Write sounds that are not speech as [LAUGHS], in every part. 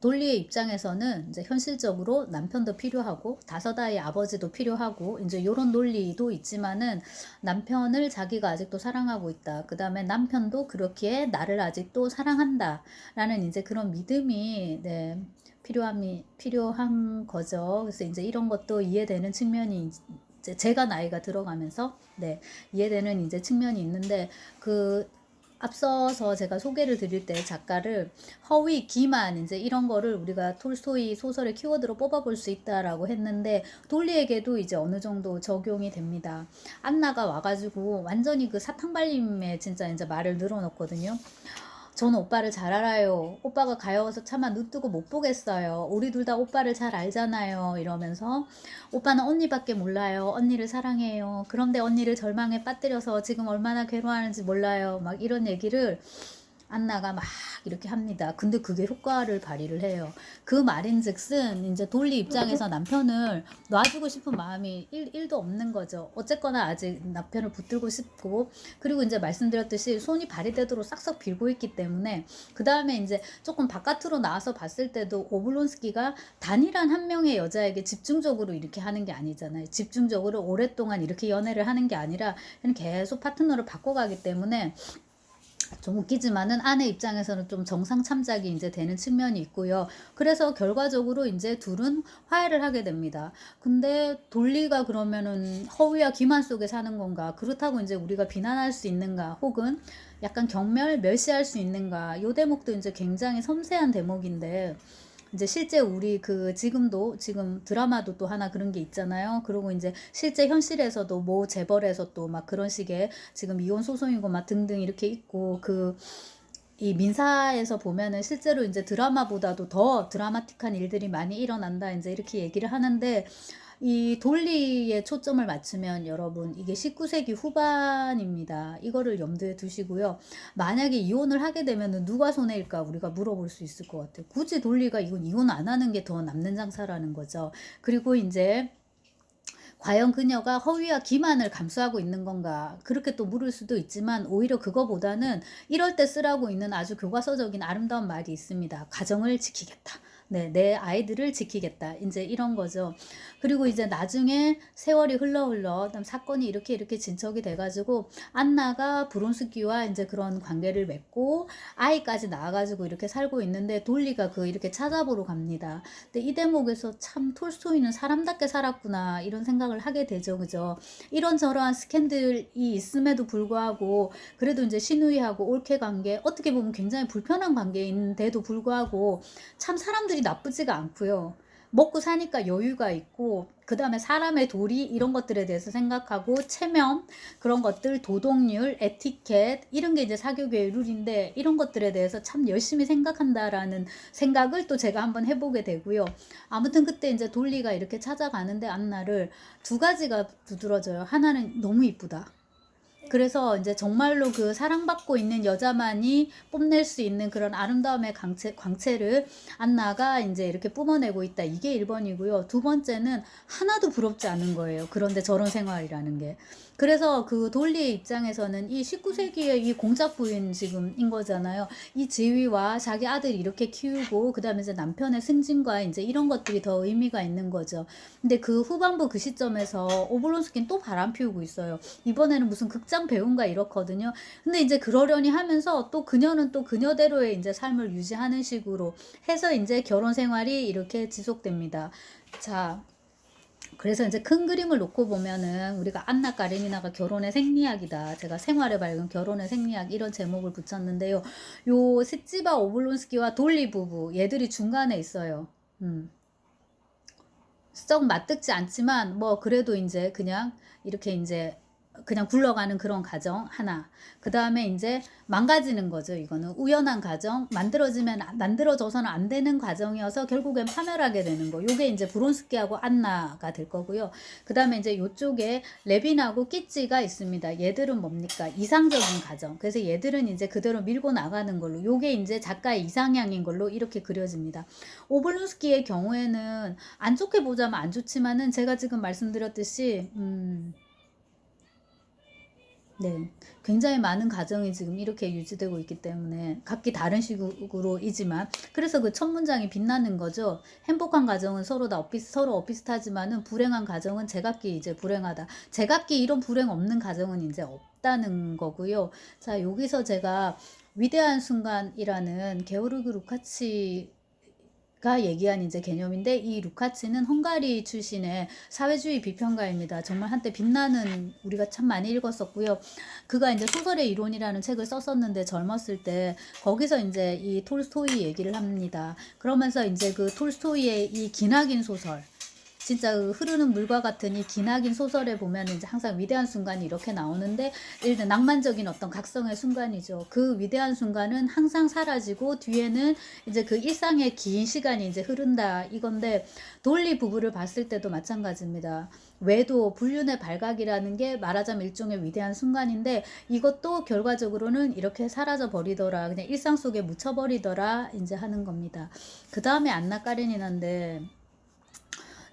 돌리의 입장에서는 이제 현실적으로 남편도 필요하고 다섯 아이 아버지도 필요하고 이제 요런 논리도 있지만은 남편을 자기가 아직도 사랑하고 있다. 그 다음에 남편도 그렇게 나를 아직도 사랑한다라는 이제 그런 믿음이 네, 필요함이 필요한 거죠. 그래서 이제 이런 것도 이해되는 측면이 이제 제가 나이가 들어가면서 네, 이해되는 이제 측면이 있는데 그 앞서서 제가 소개를 드릴 때 작가를 허위, 기만 이제 이런 거를 우리가 톨스토이 소설의 키워드로 뽑아볼 수 있다라고 했는데 돌리에게도 이제 어느 정도 적용이 됩니다. 안나가 와가지고 완전히 그 사탕발림에 진짜 이제 말을 늘어놓거든요. 저는 오빠를 잘 알아요. 오빠가 가여워서 차마 눈 뜨고 못 보겠어요. 우리 둘 다 오빠를 잘 알잖아요. 이러면서 오빠는 언니밖에 몰라요. 언니를 사랑해요. 그런데 언니를 절망에 빠뜨려서 지금 얼마나 괴로워하는지 몰라요. 막 이런 얘기를 안나가 막 이렇게 합니다. 근데 그게 효과를 발휘를 해요. 그 말인즉슨 이제 돌리 입장에서 남편을 놔주고 싶은 마음이 1, 1도 없는 거죠. 어쨌거나 아직 남편을 붙들고 싶고 그리고 이제 말씀드렸듯이 손이 발휘되도록 싹싹 빌고 있기 때문에 그 다음에 이제 조금 바깥으로 나와서 봤을 때도 오블론스키가 단일한 한 명의 여자에게 집중적으로 이렇게 하는 게 아니잖아요. 집중적으로 오랫동안 이렇게 연애를 하는 게 아니라 계속 파트너를 바꿔가기 때문에 좀 웃기지만은 아내 입장에서는 좀 정상 참작이 이제 되는 측면이 있고요. 그래서 결과적으로 이제 둘은 화해를 하게 됩니다. 근데 돌리가 그러면은 허위와 기만 속에 사는 건가? 그렇다고 이제 우리가 비난할 수 있는가? 혹은 약간 경멸 멸시할 수 있는가? 요 대목도 이제 굉장히 섬세한 대목인데 이제 실제 우리 그 지금도 지금 드라마도 또 하나 그런 게 있잖아요. 그리고 이제 실제 현실에서도 모 재벌에서 또 막 그런 식의 지금 이혼 소송이고 막 등등 이렇게 있고 그 이 민사에서 보면은 실제로 이제 드라마보다도 더 드라마틱한 일들이 많이 일어난다. 이제 이렇게 얘기를 하는데 이 돌리에 초점을 맞추면 여러분 이게 19세기 후반입니다. 이거를 염두에 두시고요. 만약에 이혼을 하게 되면 누가 손해일까 우리가 물어볼 수 있을 것 같아요. 굳이 돌리가 이건 이혼 안 하는 게 더 남는 장사라는 거죠. 그리고 이제 과연 그녀가 허위와 기만을 감수하고 있는 건가 그렇게 또 물을 수도 있지만 오히려 그거보다는 이럴 때 쓰라고 있는 아주 교과서적인 아름다운 말이 있습니다. 가정을 지키겠다. 네, 내 아이들을 지키겠다. 이제 이런 거죠. 그리고 이제 나중에 세월이 흘러 흘러 사건이 이렇게 이렇게 진척이 돼가지고 안나가 브론스키와 이제 그런 관계를 맺고 아이까지 낳아가지고 이렇게 살고 있는데 돌리가 그 이렇게 찾아보러 갑니다. 근데 이 대목에서 참 톨스토이는 사람답게 살았구나 이런 생각을 하게 되죠, 그죠? 이런 저러한 스캔들이 있음에도 불구하고 그래도 이제 신우이하고 올케 관계 어떻게 보면 굉장히 불편한 관계인데도 불구하고 참 사람들이 나쁘지가 않고요. 먹고 사니까 여유가 있고 그 다음에 사람의 도리 이런 것들에 대해서 생각하고 체면 그런 것들 도덕률 에티켓 이런 게 이제 사교계의 룰인데 이런 것들에 대해서 참 열심히 생각한다라는 생각을 또 제가 한번 해보게 되고요. 아무튼 그때 이제 돌리가 이렇게 찾아가는데 안나를 두 가지가 두드러져요. 하나는 너무 이쁘다 그래서 이제 정말로 그 사랑받고 있는 여자만이 뽐낼 수 있는 그런 아름다움의 광채, 광채를 안나가 이제 이렇게 뿜어내고 있다. 이게 1번이고요. 두 번째는 하나도 부럽지 않은 거예요. 그런데 저런 생활이라는 게. 그래서 그 돌리의 입장에서는 이 19세기의 이 공작 부인 지금인 거잖아요. 이 지위와 자기 아들 이렇게 키우고 그다음에 이제 남편의 승진과 이제 이런 것들이 더 의미가 있는 거죠. 근데 그 후반부 그 시점에서 오블론스키는 또 바람 피우고 있어요. 이번에는 무슨 극장 배우인가 이렇거든요. 근데 이제 그러려니 하면서 또 그녀는 또 그녀대로의 이제 삶을 유지하는 식으로 해서 이제 결혼 생활이 이렇게 지속됩니다. 자, 그래서 이제 큰 그림을 놓고 보면은 우리가 안나 까레니나가 결혼의 생리학이다. 제가 생활의 밝은 결혼의 생리학 이런 제목을 붙였는데요. 요 스찌바 오블론스키와 돌리 부부 얘들이 중간에 있어요. 음. 썩 맞듣지 않지만 뭐 그래도 이제 그냥 이렇게 이제 그냥 굴러가는 그런 가정 하나. 그 다음에 이제 망가지는 거죠. 이거는 우연한 가정, 만들어지면 만들어져서는 안 되는 과정이어서 결국엔 파멸하게 되는 거. 요게 이제 브론스키하고 안나가 될 거고요. 그 다음에 이제 요쪽에 레빈하고 끼찌가 있습니다. 얘들은 뭡니까? 이상적인 가정. 그래서 얘들은 이제 그대로 밀고 나가는 걸로. 요게 이제 작가의 이상향인 걸로 이렇게 그려집니다. 오블론스키의 경우에는 안 좋게 보자면 안 좋지만은 제가 지금 말씀드렸듯이 음. 네. 굉장히 많은 가정이 지금 이렇게 유지되고 있기 때문에 각기 다른 식으로이지만 그래서 그 첫 문장이 빛나는 거죠. 행복한 가정은 서로 다 오피스, 서로 오피스타지만은 불행한 가정은 제각기 이제 불행하다. 제각기 이런 불행 없는 가정은 이제 없다는 거고요. 자, 여기서 제가 위대한 순간이라는 게오르그 루카치 가 얘기한 이제 개념인데 이 루카치는 헝가리 출신의 사회주의 비평가입니다. 정말 한때 빛나는 우리가 참 많이 읽었었고요. 그가 이제 소설의 이론이라는 책을 썼었는데 젊었을 때 거기서 이제 이 톨스토이 얘기를 합니다. 그러면서 이제 그 톨스토이의 이 기나긴 소설 진짜 그 흐르는 물과 같은 이 기나긴 소설에 보면 이제 항상 위대한 순간이 이렇게 나오는데 일단 낭만적인 어떤 각성의 순간이죠. 그 위대한 순간은 항상 사라지고 뒤에는 이제 그 일상의 긴 시간이 이제 흐른다 이건데 돌리 부부를 봤을 때도 마찬가지입니다. 외도 불륜의 발각이라는 게 말하자면 일종의 위대한 순간인데 이것도 결과적으로는 이렇게 사라져 버리더라 그냥 일상 속에 묻혀 버리더라 이제 하는 겁니다. 그 다음에 안나 까레니나인데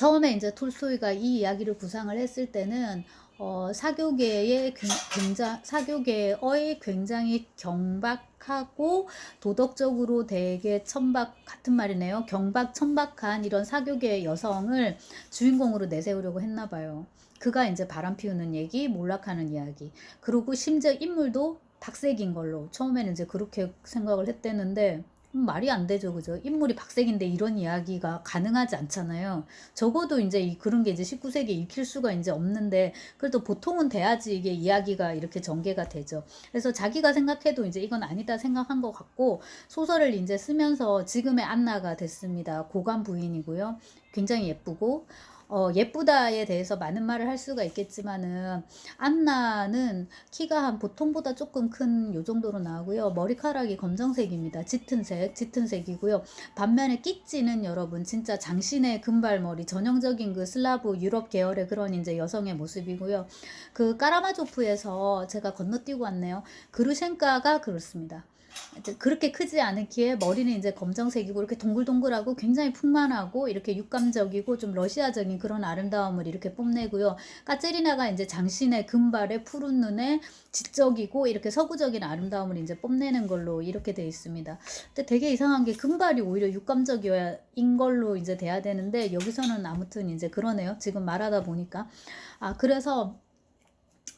처음에 이제 톨스토이가 이 이야기를 구상을 했을 때는 어, 사교계의 굉장히 사교계의 굉장히 경박하고 도덕적으로 되게 천박 같은 말이네요. 경박 천박한 이런 사교계 여성을 주인공으로 내세우려고 했나 봐요. 그가 이제 바람 피우는 얘기, 몰락하는 이야기. 그리고 심지어 인물도 박색인 걸로 처음에는 이제 그렇게 생각을 했대는데 음, 말이 안 되죠, 그죠? 인물이 박색인데 이런 이야기가 가능하지 않잖아요. 적어도 이제 이 그런 게 이제 19세기에 익힐 수가 이제 없는데 그래도 보통은 돼야지 이게 이야기가 이렇게 전개가 되죠. 그래서 자기가 생각해도 이제 이건 아니다 생각한 것 같고 소설을 이제 쓰면서 지금의 안나가 됐습니다. 고관 부인이고요. 굉장히 예쁘고 어, 예쁘다에 대해서 많은 말을 할 수가 있겠지만은 안나는 키가 한 보통보다 조금 큰 요 정도로 나오고요. 머리카락이 검정색입니다. 짙은 색, 짙은 색이고요. 반면에 끼찌는 여러분 진짜 장신의 금발머리 전형적인 그 슬라브 유럽 계열의 그런 이제 여성의 모습이고요. 그 까라마조프에서 제가 건너뛰고 왔네요. 그루셴카가 그렇습니다. 그렇게 크지 않기에 머리는 이제 검정색이고 이렇게 동글동글하고 굉장히 풍만하고 이렇게 육감적이고 좀 러시아적인 그런 아름다움을 이렇게 뽐내고요. 까제리나가 이제 장신의 금발에 푸른 눈에 지적이고 이렇게 서구적인 아름다움을 이제 뽐내는 걸로 이렇게 돼 있습니다. 근데 되게 이상한 게 금발이 오히려 육감적인 걸로 이제 돼야 되는데 여기서는 아무튼 이제 그러네요. 지금 말하다 보니까 아 그래서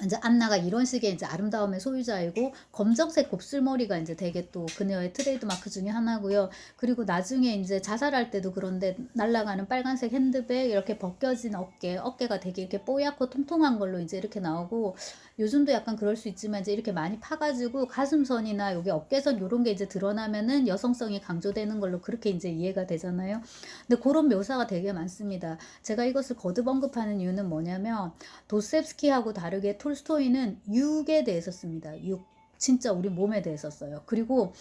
이제 안나가 이런 식의 이제 아름다움의 소유자이고 검정색 곱슬머리가 이제 되게 또 그녀의 트레이드 마크 중에 하나고요. 그리고 나중에 이제 자살할 때도 그런데 날아가는 빨간색 핸드백 이렇게 벗겨진 어깨, 어깨가 되게 이렇게 뽀얗고 통통한 걸로 이제 이렇게 나오고 요즘도 약간 그럴 수 있지만 이제 이렇게 많이 파가지고 가슴선이나 여기 어깨선 요런 게 이제 드러나면은 여성성이 강조되는 걸로 그렇게 이제 이해가 되잖아요. 근데 그런 묘사가 되게 많습니다. 제가 이것을 거듭 언급하는 이유는 뭐냐면 도셉스키하고 다르게 톨 스토이는 육에 대해서 씁니다. 육. 진짜 우리 몸에 대해서 써요. 그리고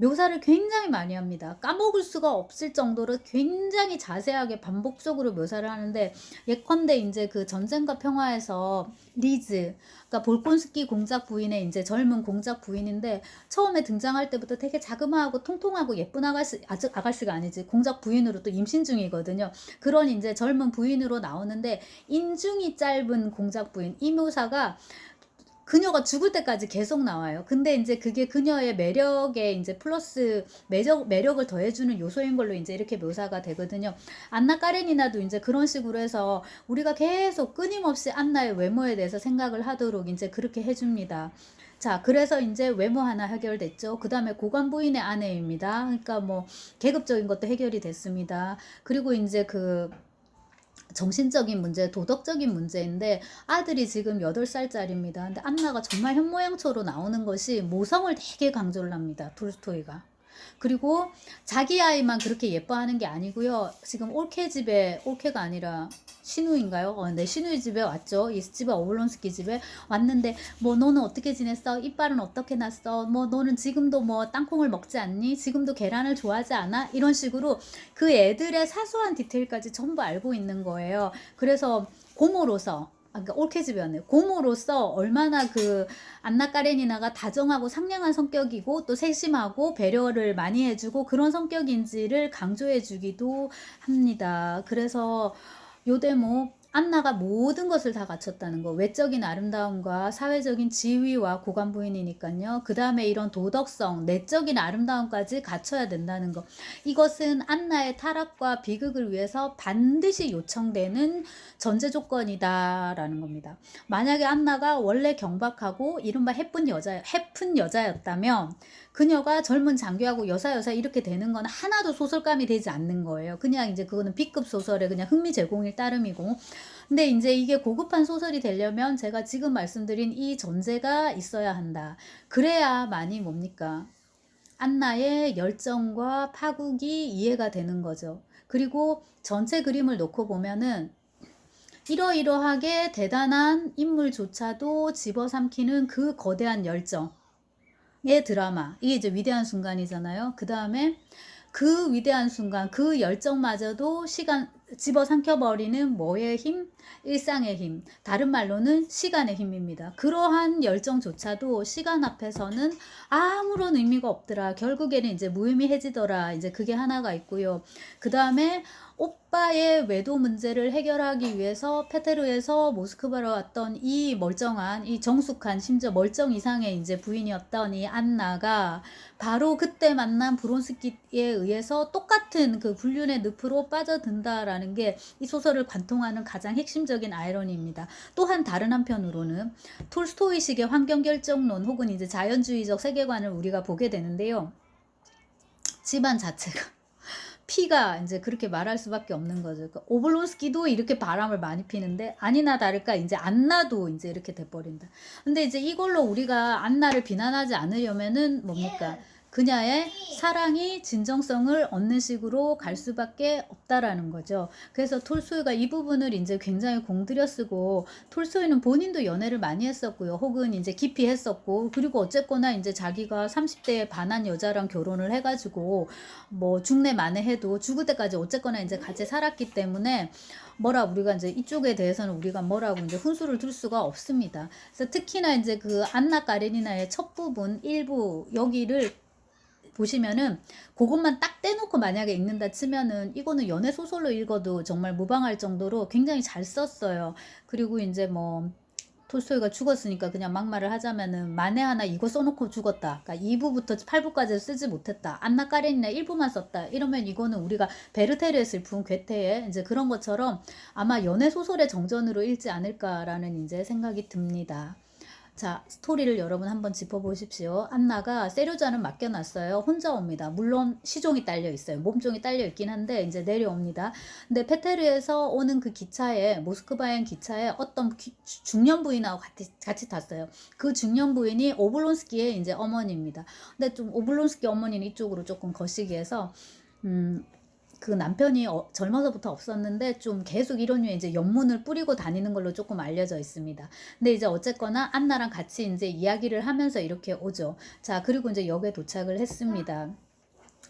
묘사를 굉장히 많이 합니다. 까먹을 수가 없을 정도로 굉장히 자세하게 반복적으로 묘사를 하는데 예컨대 이제 그 전쟁과 평화에서 리즈, 그러니까 볼콘스키 공작 부인의 이제 젊은 공작 부인인데 처음에 등장할 때부터 되게 자그마하고 통통하고 예쁜 아가씨, 아직 아가씨가 아니지 공작 부인으로 또 임신 중이거든요. 그런 이제 젊은 부인으로 나오는데 인중이 짧은 공작 부인 이 묘사가 그녀가 죽을 때까지 계속 나와요. 근데 이제 그게 그녀의 매력에 이제 플러스 매력, 매력을 더해주는 요소인 걸로 이제 이렇게 묘사가 되거든요. 안나 까레니나도 이제 그런 식으로 해서 우리가 계속 끊임없이 안나의 외모에 대해서 생각을 하도록 이제 그렇게 해줍니다. 자, 그래서 이제 외모 하나 해결됐죠. 그 다음에 고관 부인의 아내입니다. 그러니까 뭐 계급적인 것도 해결이 됐습니다. 그리고 이제 그 정신적인 문제, 도덕적인 문제인데 아들이 지금 8살짜리입니다. 근데 안나가 정말 현모양처로 나오는 것이 모성을 되게 강조를 합니다. 톨스토이가. 그리고 자기 아이만 그렇게 예뻐하는 게 아니고요. 지금 올케 집에 올케가 아니라 신우인가요? 어, 네, 신우이 집에 왔죠. 이 집에 어울론스키 집에 왔는데 뭐 너는 어떻게 지냈어? 이빨은 어떻게 났어? 뭐 너는 지금도 뭐 땅콩을 먹지 않니? 지금도 계란을 좋아하지 않아? 이런 식으로 그 애들의 사소한 디테일까지 전부 알고 있는 거예요. 그래서 고모로서 아, 그러니까 올케즈변을 고모로서 얼마나 그 안나 까레니나가 다정하고 상냥한 성격이고 또 세심하고 배려를 많이 해주고 그런 성격인지를 강조해주기도 합니다. 그래서 요 대목 안나가 모든 것을 다 갖췄다는 거. 외적인 아름다움과 사회적인 지위와 고관 부인이니까요. 그 다음에 이런 도덕성, 내적인 아름다움까지 갖춰야 된다는 거. 이것은 안나의 타락과 비극을 위해서 반드시 요청되는 전제 조건이다라는 겁니다. 만약에 안나가 원래 경박하고 이른바 해픈 여자, 해픈 여자였다면 그녀가 젊은 장교하고 여사 여사 이렇게 되는 건 하나도 소설감이 되지 않는 거예요. 그냥 이제 그거는 B급 소설의 그냥 흥미 제공일 따름이고. 근데 이제 이게 고급한 소설이 되려면 제가 지금 말씀드린 이 전제가 있어야 한다. 그래야만이 뭡니까? 안나의 열정과 파국이 이해가 되는 거죠. 그리고 전체 그림을 놓고 보면은 이러이러하게 대단한 인물조차도 집어삼키는 그 거대한 열정. 의 드라마. 이게 이제 위대한 순간이잖아요. 그 다음에 그 위대한 순간, 그 열정마저도 시간, 집어삼켜버리는 뭐의 힘? 일상의 힘. 다른 말로는 시간의 힘입니다. 그러한 열정조차도 시간 앞에서는 아무런 의미가 없더라. 결국에는 이제 무의미해지더라. 이제 그게 하나가 있고요. 그 다음에 오빠의 외도 문제를 해결하기 위해서 페테르에서 모스크바로 왔던 이 멀쩡한 이 정숙한 심지어 멀쩡 이상의 이제 부인이었던 이 안나가 바로 그때 만난 브론스키에 의해서 똑같은 그 불륜의 늪으로 빠져든다라는 게 이 소설을 관통하는 가장 핵심적인 아이러니입니다. 또한 다른 한편으로는 톨스토이식의 환경 결정론 혹은 이제 자연주의적 세계관을 우리가 보게 되는데요. 집안 자체가 [LAUGHS] 피가 이제 그렇게 말할 수밖에 없는 거죠. 그러니까 오블론스키도 이렇게 바람을 많이 피는데 아니나 다를까 이제 안나도 이제 이렇게 돼버린다. 근데 이제 이걸로 우리가 안나를 비난하지 않으려면은 뭡니까? 그녀의 사랑이 진정성을 얻는 식으로 갈 수밖에 없다라는 거죠. 그래서 톨스토이가 이 부분을 이제 굉장히 공들여 쓰고 톨스토이는 본인도 연애를 많이 했었고요. 혹은 이제 깊이 했었고 그리고 어쨌거나 이제 자기가 30대에 반한 여자랑 결혼을 해 가지고 뭐 중내 만회해도 죽을 때까지 어쨌거나 이제 같이 살았기 때문에 뭐라 우리가 이제 이쪽에 대해서는 우리가 뭐라고 이제 훈수를 둘 수가 없습니다. 그래서 특히나 이제 그 안나 까레니나의 첫 부분 일부 여기를 보시면은 그것만 딱 떼놓고 만약에 읽는다 치면은 이거는 연애 소설로 읽어도 정말 무방할 정도로 굉장히 잘 썼어요. 그리고 이제 뭐 톨스토이가 죽었으니까 그냥 막말을 하자면은 만에 하나 이거 써놓고 죽었다. 그러니까 2부부터 8부까지 쓰지 못했다. 안나 까렌이나 1부만 썼다. 이러면 이거는 우리가 베르테르의 슬픈 괴테에 이제 그런 것처럼 아마 연애 소설의 정전으로 읽지 않을까라는 이제 생각이 듭니다. 자, 스토리를 여러분 한번 짚어보십시오. 안나가 세류자는 맡겨놨어요. 혼자 옵니다. 물론 시종이 딸려 있어요. 몸종이 딸려 있긴 한데 이제 내려옵니다. 근데 페테르에서 오는 그 기차에 모스크바행 기차에 어떤 기- 중년 부인하고 같이, 같이 탔어요. 그 중년 부인이 오블론스키의 이제 어머니입니다. 근데 좀 오블론스키 어머니는 이쪽으로 조금 거시기해서 음. 그 남편이 어, 젊어서부터 없었는데 좀 계속 이런 류의 이제 연문을 뿌리고 다니는 걸로 조금 알려져 있습니다. 근데 이제 어쨌거나 안나랑 같이 이제 이야기를 하면서 이렇게 오죠. 자, 그리고 이제 역에 도착을 했습니다.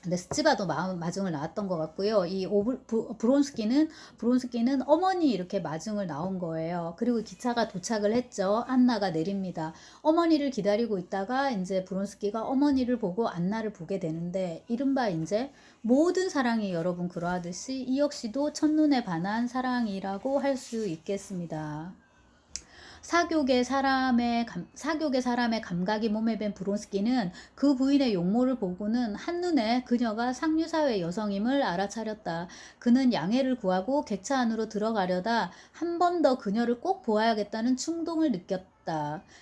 근데 스치바도 마, 마중을 나왔던 것 같고요. 이 오브, 브, 브론스키는 브론스키는 어머니 이렇게 마중을 나온 거예요. 그리고 기차가 도착을 했죠. 안나가 내립니다. 어머니를 기다리고 있다가 이제 브론스키가 어머니를 보고 안나를 보게 되는데 이른바 이제 모든 사랑이 여러분 그러하듯이 이 역시도 첫눈에 반한 사랑이라고 할 수 있겠습니다. 사교계 사람의 감, 사교계 사람의 감각이 몸에 밴 브론스키는 그 부인의 용모를 보고는 한눈에 그녀가 상류사회 여성임을 알아차렸다. 그는 양해를 구하고 객차 안으로 들어가려다 한 번 더 그녀를 꼭 보아야겠다는 충동을 느꼈다.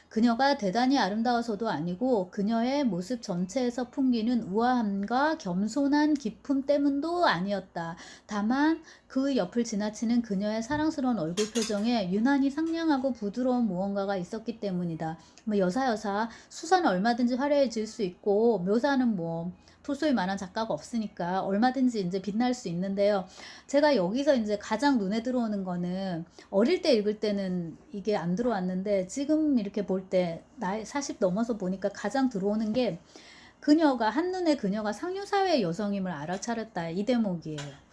그녀가 대단히 아름다워서도 아니고 그녀의 모습 전체에서 풍기는 우아함과 겸손한 기품 때문도 아니었다. 다만 그 옆을 지나치는 그녀의 사랑스러운 얼굴 표정에 유난히 상냥하고 부드러운 무언가가 있었기 때문이다. 뭐 여사 여사 수사는 얼마든지 화려해질 수 있고 묘사는 뭐 톨소이 만한 작가가 없으니까 얼마든지 이제 빛날 수 있는데요. 제가 여기서 이제 가장 눈에 들어오는 거는 어릴 때 읽을 때는 이게 안 들어왔는데 지금 이렇게 볼 때 나이 40 넘어서 보니까 가장 들어오는 게 그녀가 한눈에 그녀가 상류사회 여성임을 알아차렸다 이 대목이에요.